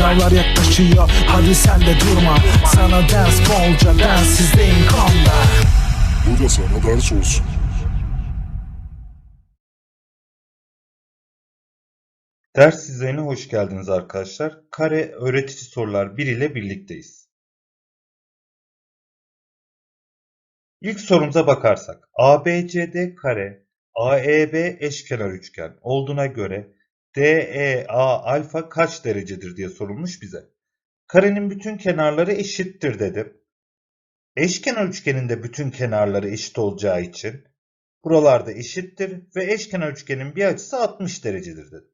Sınavlar yaklaşıyor hadi sen de durma Sana ders bolca densizliğin konda Bu da sana ders olsun. Ders düzeyine hoş geldiniz arkadaşlar. Kare öğretici sorular 1 ile birlikteyiz. İlk sorumuza bakarsak ABCD kare AEB eşkenar üçgen olduğuna göre DEA alfa kaç derecedir diye sorulmuş bize. Karenin bütün kenarları eşittir dedim. Eşkenar üçgenin de bütün kenarları eşit olacağı için buralarda eşittir ve eşkenar üçgenin bir açısı 60 derecedir dedim.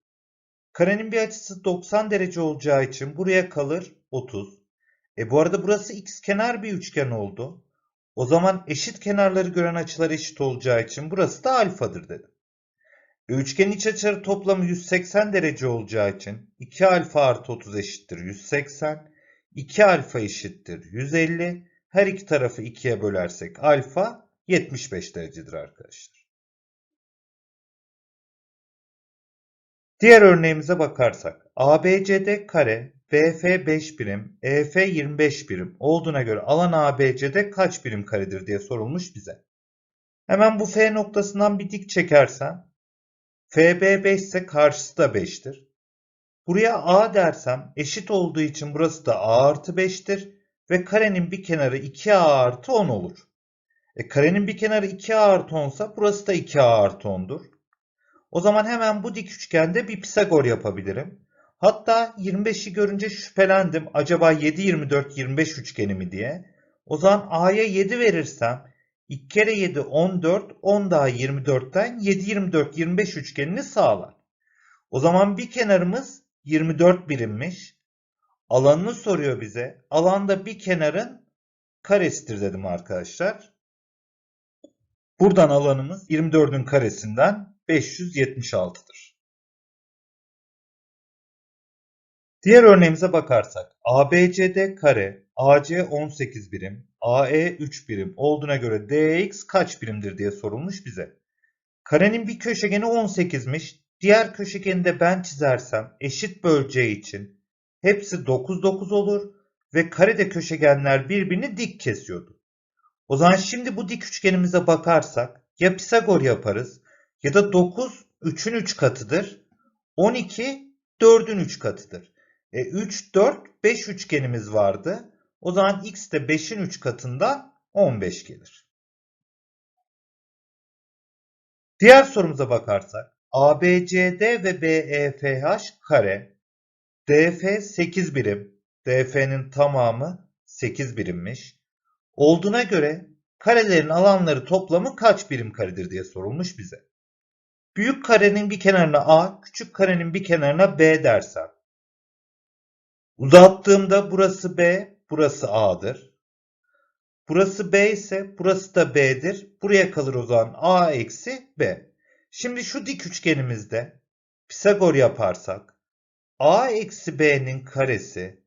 Karenin bir açısı 90 derece olacağı için buraya kalır 30. E bu arada burası x kenar bir üçgen oldu. O zaman eşit kenarları gören açılar eşit olacağı için burası da alfadır dedim. Üçgenin iç açıları toplamı 180 derece olacağı için 2 alfa artı 30 eşittir 180. 2 alfa eşittir 150. Her iki tarafı 2'ye bölersek alfa 75 derecedir arkadaşlar. Diğer örneğimize bakarsak ABCD kare BF 5 birim, EF 25 birim olduğuna göre alan ABCD kaç birim karedir diye sorulmuş bize. Hemen bu F noktasından bir dik çekersem FB 5 ise karşısı da 5'tir. Buraya A dersem eşit olduğu için burası da A artı 5'tir ve karenin bir kenarı 2A artı 10 olur. E, karenin bir kenarı 2A artı 10 ise burası da 2A artı 10'dur. O zaman hemen bu dik üçgende bir Pisagor yapabilirim. Hatta 25'i görünce şüphelendim. Acaba 7, 24, 25 üçgeni mi diye. O zaman A'ya 7 verirsem 2 kere 7 14, 10 daha 24'ten 7, 24, 25 üçgenini sağlar. O zaman bir kenarımız 24 birimmiş. Alanını soruyor bize. Alanda bir kenarın karesidir dedim arkadaşlar. Buradan alanımız 24'ün karesinden 576'dır. Diğer örneğimize bakarsak ABCD kare AC 18 birim, AE 3 birim olduğuna göre DX kaç birimdir diye sorulmuş bize. Karenin bir köşegeni 18'miş. Diğer köşegeni de ben çizersem eşit böleceği için hepsi 9 9 olur ve karede köşegenler birbirini dik kesiyordu. O zaman şimdi bu dik üçgenimize bakarsak ya Pisagor yaparız ya da 9 3'ün 3 katıdır. 12 4'ün 3 katıdır. E 3, 4, 5 üçgenimiz vardı. O zaman x de 5'in 3 katından 15 gelir. Diğer sorumuza bakarsak ABCD ve BEFH kare DF 8 birim. DF'nin tamamı 8 birimmiş. Olduğuna göre karelerin alanları toplamı kaç birim karedir diye sorulmuş bize. Büyük karenin bir kenarına A, küçük karenin bir kenarına B dersem. Uzattığımda burası B, burası A'dır. Burası B ise burası da B'dir. Buraya kalır o zaman A eksi B. Şimdi şu dik üçgenimizde Pisagor yaparsak A eksi B'nin karesi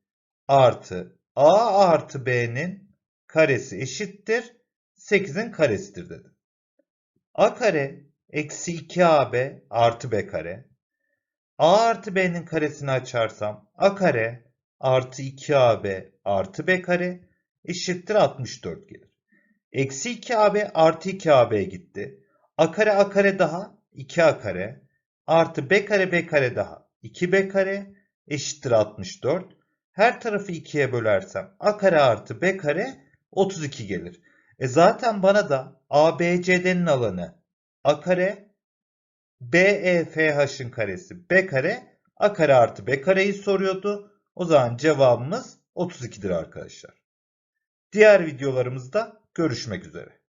artı A artı B'nin karesi eşittir 8'in karesidir dedim. A kare eksi 2AB artı B kare. A artı B'nin karesini açarsam A kare artı 2AB artı B kare eşittir 64 gelir. Eksi 2AB artı 2AB gitti. A kare A kare daha 2A kare artı B kare B kare daha 2B kare eşittir 64. Her tarafı 2'ye bölersem A kare artı B kare 32 gelir. E zaten bana da ABCD'nin alanı A kare BEFH'ın karesi B kare A kare artı B kareyi soruyordu. O zaman cevabımız 32'dir arkadaşlar. Diğer videolarımızda görüşmek üzere.